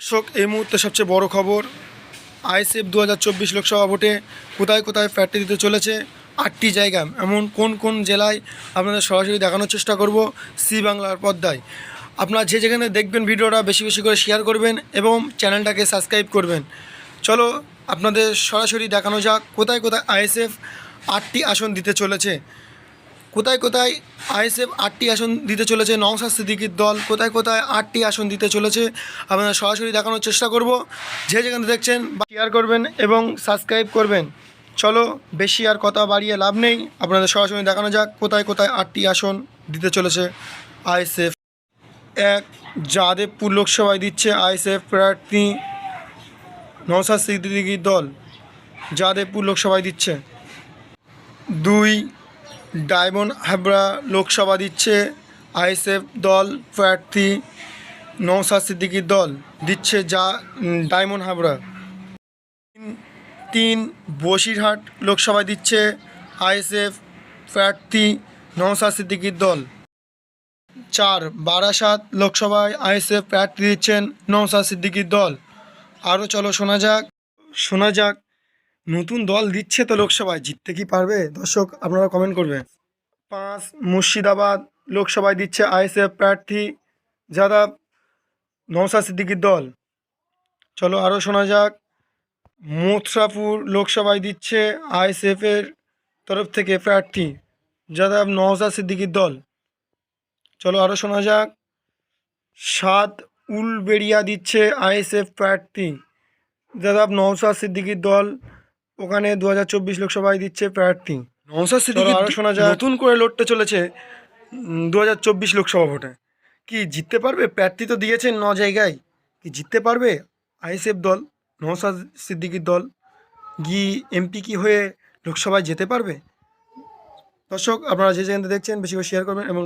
দর্শক এই মুহূর্তে সবচেয়ে বড় খবর, আইএসএফ দু হাজার চব্বিশ লোকসভা ভোটে কোথায় কোথায় প্রার্থী দিতে চলেছে আটটি জায়গা, এমন কোন কোন জেলায় আপনাদের সরাসরি দেখানোর চেষ্টা করব, সি বাংলার পর্দায়। আপনারা যে যেখানে দেখবেন ভিডিওটা বেশি বেশি করে শেয়ার করবেন এবং চ্যানেলটাকে সাবস্ক্রাইব করবেন। চলো আপনাদের সরাসরি দেখানো যাক, কোথায় কোথায় আইএসএফ আটটি আসন দিতে চলেছে। কোথায় কোথায় আইএসএফ আটটি আসন দিতে চলেছে? নওসাদ সিদ্দিকির দল কোথায় কোথায় আটটি আসন দিতে চলেছে? আপনারা সরাসরি দেখানোর চেষ্টা করব। যে যেখানে দেখছেন শেয়ার করবেন এবং সাবস্ক্রাইব করবেন। চলো, বেশি আর কথা বাড়িয়ে লাভ নেই। আপনাদের সরাসরি দেখানো যাক কোথায় কোথায় আটটি আসন দিতে চলেছে আইএসএফ। এক, যাদবপুর লোকসভায় দিচ্ছে আইএসএফ প্রার্থী নওসাদ সিদ্দিকির দল। যাদবপুর লোকসভায় দিচ্ছে। দুই ডায়মন্ড হাবড়া লোকসভা দিচ্ছে আইএসএফ দল, প্রার্থী নৌসাদ সিদ্দিকির দল দিচ্ছে যা ডায়মন্ড হাবড়া। তিন- বসিরহাট লোকসভায় দিচ্ছে আইএসএফ প্রার্থী নৌসাদ সিদ্দিকির দল। চার বারাসাত লোকসভায় আইএসএফ প্রার্থী দিচ্ছেন নৌসাদ সিদ্দিকির দল। আরও চলো শোনা যাক। শোনা যাক নতুন দল দিচ্ছে তো লোকসভায়, জিততে কি পারবে? দর্শক, আপনারা কমেন্ট করবে পাঁচ, মুর্শিদাবাদ লোকসভায় দিচ্ছে আইএসএফ প্রার্থী যাদব নৌসাদ সিদ্দিকির দল। চলো আরও শোনা যাক। মথুরাপুর লোকসভায় দিচ্ছে আইএসএফের তরফ থেকে প্রার্থী যাদব নওসাদ সিদ্দিকির দল। চলো আরও শোনা যাক। সাত, উলবেড়িয়া দিচ্ছে আইএসএফ প্রার্থী যাদব নওসাদ সিদ্দিকির দল। ওখানে দু হাজার চব্বিশ লোকসভায় দিচ্ছে প্রার্থী। নওসাদ সিদ্দিকি আরও শোনা যায় নতুন করে লড়তে চলেছে দু হাজার চব্বিশ লোকসভা ভোটে। কি জিততে পারবে? প্রার্থী তো দিয়েছেন ন জায়গায়। কি জিততে পারবে? আইএসএফ দল নওসাদ সিদ্দিকির দল গি এমপি কি হয়ে লোকসভায় যেতে পারবে? দর্শক আপনারা যে যেখানে দেখছেন বেশি করে শেয়ার করবেন এবং